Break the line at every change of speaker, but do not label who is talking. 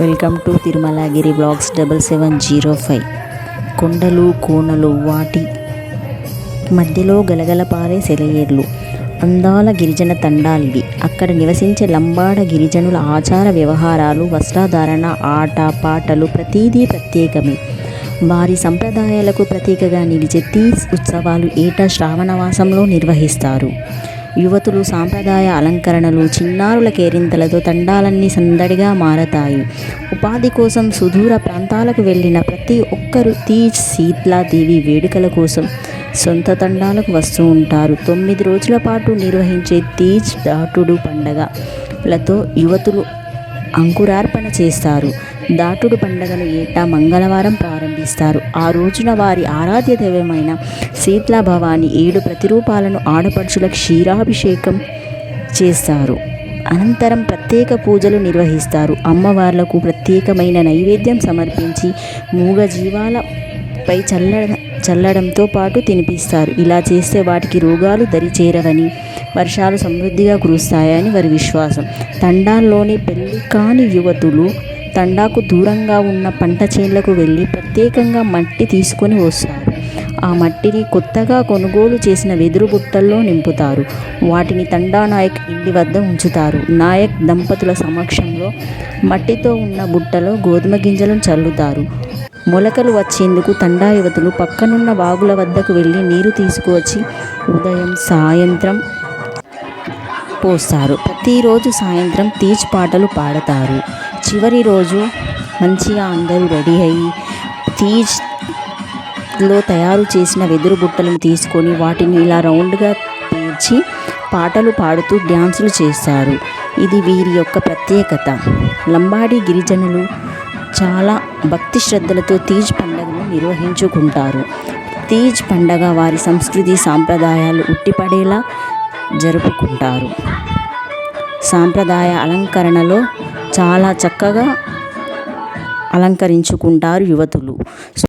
Welcome to Tirumalagiri blogs double seven zero five. కొండలు కోనలు వాటి మధ్యలో గలగల పారే సెలయేర్లు. అందాల గిరిజన తండాలివి. అక్కడ నివసించే లంబాడ గిరిజనుల ఆచార వ్యవహారాలు వస్త్రధారణ ఆట పాటలు ప్రతీదీ ప్రత్యేకమే. వారి సంప్రదాయాలకు ప్రతీకగా నిలిచే తీస్ ఉత్సవాలు ఏటా శ్రావణవాసంలో నిర్వహిస్తారు. యువతులు సాంప్రదాయ అలంకరణలు చిన్నారుల కేరింతలతో తండాలన్నీ సందడిగా మారతాయి. ఉపాధి కోసం సుదూర ప్రాంతాలకు వెళ్ళిన ప్రతి ఒక్కరూ తీజ్ శీత్లాదేవి వేడుకల కోసం సొంత తండాలకు వస్తూ ఉంటారు. తొమ్మిది రోజుల పాటు నిర్వహించే తీజ్ దాటుడు పండగలతో యువతులు అంకురార్పణ చేస్తారు. దాటుడు పండుగను ఏటా మంగళవారం ప్రారంభిస్తారు. ఆ రోజున వారి ఆరాధ్య దైవమైన శీతలా భవాని ఏడు ప్రతిరూపాలను ఆడపడుచుల క్షీరాభిషేకం చేస్తారు. అనంతరం ప్రత్యేక పూజలు నిర్వహిస్తారు. అమ్మవార్లకు ప్రత్యేకమైన నైవేద్యం సమర్పించి మూగ జీవాలపై చల్ల చల్లడంతో పాటు తినిపిస్తారు. ఇలా చేస్తే వాటికి రోగాలు దరిచేరవని వర్షాలు సమృద్ధిగా కురుస్తాయని వారి విశ్వాసం. తండాల్లోని పెళ్ళి కాని యువతులు తండాకు దూరంగా ఉన్న పంట చేన్లకు వెళ్ళి ప్రత్యేకంగా మట్టి తీసుకొని వస్తారు. ఆ మట్టిని కొత్తగా కొనుగోలు చేసిన వెదురు బుట్టల్లో నింపుతారు. వాటిని తండా నాయక్ ఇంటి వద్ద ఉంచుతారు. నాయక్ దంపతుల సమక్షంలో మట్టితో ఉన్న బుట్టలో గోధుమ గింజలను చల్లుతారు. మొలకలు వచ్చేందుకు తండా యువతులు పక్కనున్న వాగుల వద్దకు వెళ్ళి నీరు తీసుకువచ్చి ఉదయం సాయంత్రం పోస్తారు. ప్రతిరోజు సాయంత్రం తీజ్ పాటలు పాడతారు. చివరి రోజు మంచిగా అందరూ రెడీ అయ్యి తీజ్లో తయారు చేసిన వెదురు బుట్టలను తీసుకొని వాటిని ఇలా రౌండ్గా పేర్చి పాటలు పాడుతూ డ్యాన్సులు చేస్తారు ఇది వీరి యొక్క ప్రత్యేకత. లంబాడి గిరిజనులు చాలా భక్తి శ్రద్ధలతో తీజ్ పండుగను నిర్వహించుకుంటారు. తీజ్ పండగ వారి సంస్కృతి సాంప్రదాయాలు ఉట్టిపడేలా జరుపుకుంటారు. సాంప్రదాయ అలంకరణలో చాలా చక్కగా అలంకరించుకుంటారు యువతులు.